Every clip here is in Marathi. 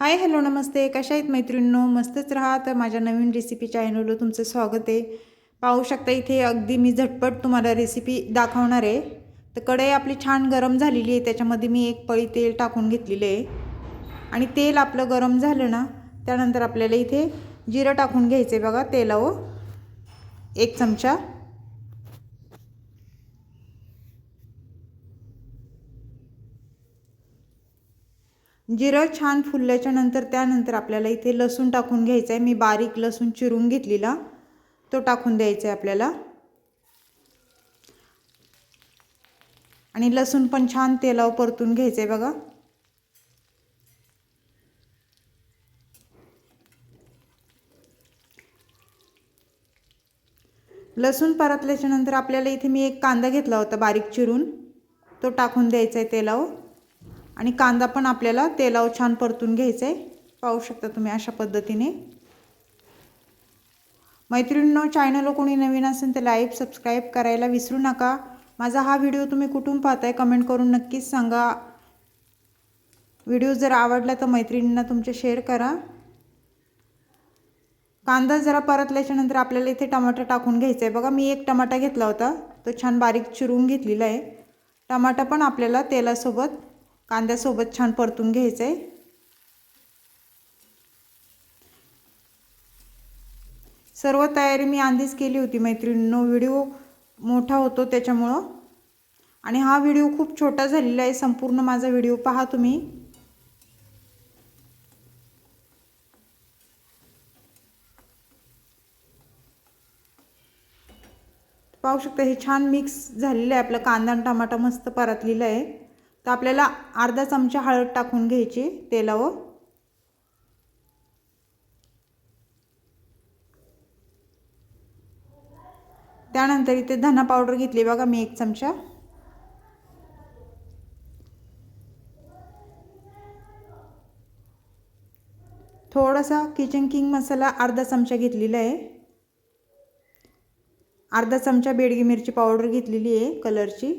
हाय हॅलो नमस्ते. कशा आहेत मैत्रिणींनो? मस्तच राहा. तर माझ्या नवीन रेसिपी चॅनलवर तुमचं स्वागत आहे. पाहू शकता इथे अगदी मी झटपट तुम्हाला रेसिपी दाखवणार आहे. तर कढई आपली छान गरम झालेली आहे. त्याच्यामध्ये मी एक पळी तेल टाकून घेतलेलं आहे. आणि तेल आपलं गरम झालं ना त्यानंतर आपल्याला इथे जिरं टाकून घ्यायचं आहे बघा तेलावर. एक चमचा. जिरं छान फुलल्याच्या नंतर त्यानंतर आपल्याला इथे लसूण टाकून घ्यायचं आहे मी बारीक लसूण चिरून घेतलेला. तो टाकून द्यायचा आहे आपल्याला. आणि लसूण पण छान तेलावर परतून घ्यायचं आहे बघा. लसूण परतल्याच्या नंतर आपल्याला इथे मी एक कांदा घेतला होता बारीक चिरून. तो टाकून द्यायचा आहे तेलावर. आणि कांदा पण आपल्याला तेलावर छान परतून घ्यायचा आहे पाहू शकता तुम्ही अशा पद्धतीने. मैत्रिणींनो चॅनल कोणी नवीन असेल तर लाईक सबस्क्राईब करायला विसरू नका. माझा हा व्हिडिओ तुम्ही कुठून पाहताय कमेंट करून नक्कीच सांगा. व्हिडिओ जर आवडला तर मैत्रिणींना तुमच्या शेअर करा. कांदा जरा परतल्याच्यानंतर आपल्याला इथे टमाटर टाकून घ्यायचा आहे बघा मी एक टमाटा घेतला होता. तो छान बारीक चिरून घेतलेला आहे. टमाटा पण आपल्याला तेलासोबत कांद्यासोबत छान परतून घ्यायचं आहे सर्व तयारी मी आधीच केली होती मैत्रिणींनो. व्हिडिओ मोठा होतो त्याच्यामुळं. आणि हा व्हिडिओ खूप छोटा झालेला आहे. संपूर्ण माझा व्हिडिओ पहा तुम्ही. पाहू शकता हे छान मिक्स झालेलं आहे. आपलं कांदा आणि टमाटा मस्त परतलेलं आहे. तर आपल्याला अर्धा चमचा हळद टाकून घ्यायची तेलावर. त्यानंतर इथे धना पावडर घेतली बघा मी एक चमचा. थोडासा किचन किंग मसाला अर्धा चमचा घेतलेला आहे. अर्धा चमचा बेडगी मिरची पावडर घेतलेली आहे कलरची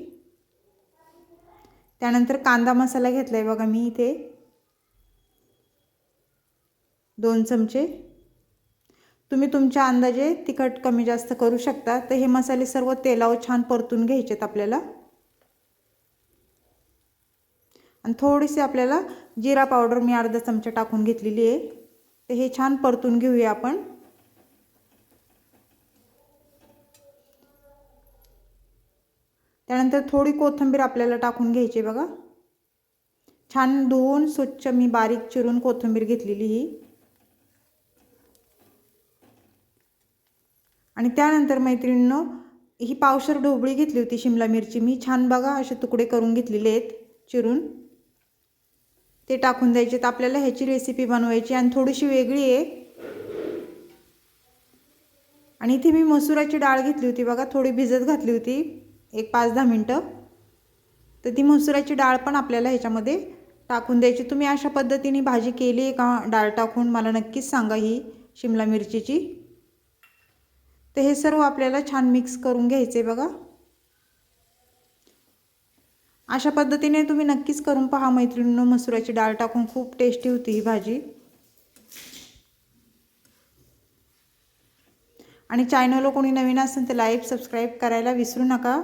त्यानंतर कांदा मसाला घेतला आहे बघा मी इथे. दोन चमचे. तुम्ही तुमच्या अंदाजे तिखट कमी जास्त करू शकता. तर हे मसाले सर्व तेलावर छान परतून घ्यायचेत आपल्याला. आणि थोडीशी आपल्याला जिरा पावडर मी अर्धा चमचा टाकून घेतलेली आहे. तर हे छान परतून घेऊया आपण. त्यानंतर थोडी कोथिंबीर आपल्याला टाकून घ्यायची बघा. छान धुवून स्वच्छ मी बारीक चिरून कोथिंबीर घेतलेली ही. आणि त्यानंतर मैत्रिणीनं ही पावशर ढोबळी घेतली होती शिमला मिरची मी. छान बघा असे तुकडे करून घेतलेले आहेत चिरून. ते टाकून द्यायचे तर आपल्याला ह्याची रेसिपी बनवायची आणि थोडीशी वेगळी आहे. आणि इथे मी मसुराची डाळ घेतली होती बघा थोडी भिजत घातली होती. एक पाच दहा मिनटं. तर ती मसुराची डाळ पण आपल्याला ह्याच्यामध्ये टाकून द्यायची. तुम्ही अशा पद्धतीने भाजी केली आहे का? डाळ टाकून मला नक्कीच सांगा ही शिमला मिरचीची. तर हे सर्व आपल्याला छान मिक्स करून घ्यायचे बघा. अशा पद्धतीने तुम्ही नक्कीच करून पहा मैत्रिणीनं मसुराची डाळ टाकून खूप टेस्टी होती ही भाजी. आणि चॅनलला कोणी नवीन असेल तर लाईक सबस्क्राईब करायला विसरू नका.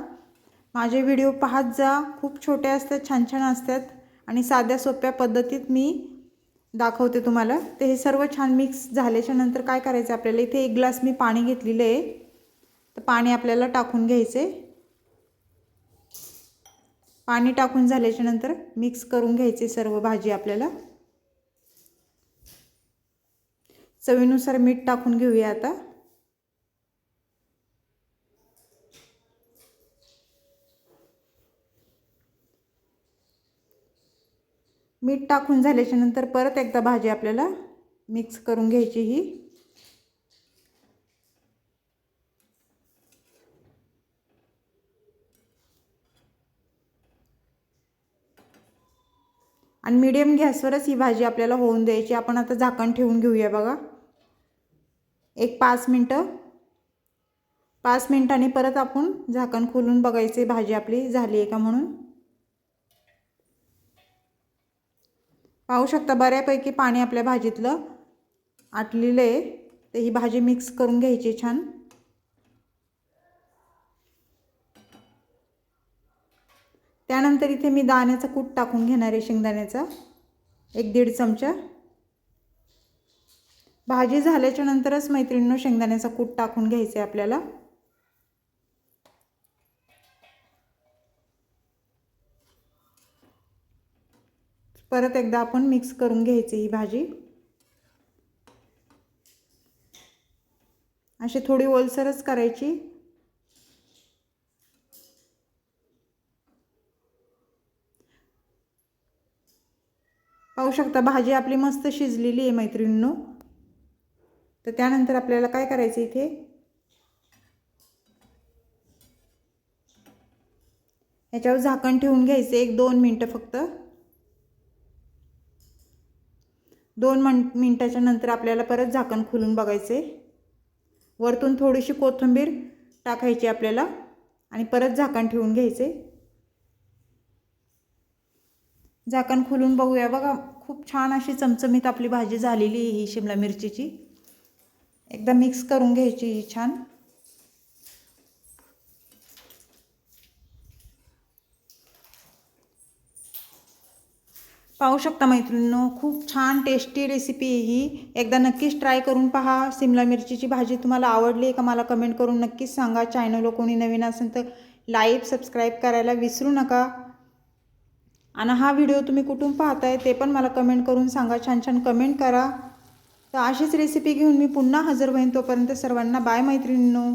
माझे व्हिडिओ पाहत जा. खूप छोटे असतात छान छान असतात. आणि साध्या सोप्या पद्धतीत मी दाखवते तुम्हाला. ते हे सर्व छान मिक्स झाल्याच्यानंतर काय करायचं आपल्याला? इथे एक ग्लास मी पाणी घेतलेलं आहे. तर पाणी आपल्याला टाकून घ्यायचं आहे पाणी टाकून झाल्याच्यानंतर मिक्स करून घ्यायचे सर्व भाजी आपल्याला. चवीनुसार मीठ टाकून घेऊया आता. मीठ टाकून झाल्याच्यानंतर परत एकदा भाजी आपल्याला मिक्स करून घ्यायची ही. आणि मीडियम गॅसवरच ही भाजी आपल्याला होऊन द्यायची. आपण आता झाकण ठेवून घेऊया बघा. एक पाच मिनटं. पाच मिनटांनी परत आपण झाकण खोलून बघायचे भाजी आपली झाली आहे का म्हणून. पाहू शकता बऱ्यापैकी पाणी आपल्या भाजीतलं आटलेलं आहे. तर ही भाजी मिक्स करून घ्यायची छान. त्यानंतर इथे मी दाण्याचा कूट टाकून घेणार आहे शेंगदाण्याचा. एक दीड चमचा. भाजी झाल्याच्या नंतरच मैत्रिणीनं शेंगदाण्याचा कूट टाकून घ्यायचं आहे आपल्याला. परत एकदा आपण मिक्स करून घ्यायची ही भाजी. अशी थोडी ओलसरच करायची. पाहू शकता भाजी आपली मस्त शिजलेली आहे मैत्रिणींनो. तर त्यानंतर आपल्याला काय करायचं इथे? याच्यावर झाकण ठेवून घ्यायचं एक दोन मिनटं फक्त. दोन मन मिनटाच्या नंतर आपल्याला परत झाकण खोलून बघायचे वरतून थोडीशी कोथिंबीर टाकायची आपल्याला आणि परत झाकण ठेवून घ्यायचे झाकण खोलून बघूया. बघा खूप छान अशी चमचमीत आपली भाजी झालेली आहे ही शिमला मिरचीची. एकदा मिक्स करून घ्यायची ही छान. पाहू शकता मैत्रिणींनो खूप छान टेस्टी रेसिपी आहे ही. एकदा नक्कीच ट्राय करून पहा. सिमला मिरचीची भाजी तुम्हाला आवडली आहे का मला कमेंट करून नक्कीच सांगा. चॅनलला कोणी नवीन असेल तर लाईक सबस्क्राईब करायला विसरू नका. आणि हा व्हिडिओ तुम्ही कुठून पाहताय ते पण मला कमेंट करून सांगा. छान छान कमेंट करा. तर अशीच रेसिपी घेऊन मी पुन्हा हजर होईन. तोपर्यंत सर्वांना बाय मैत्रिणींनो.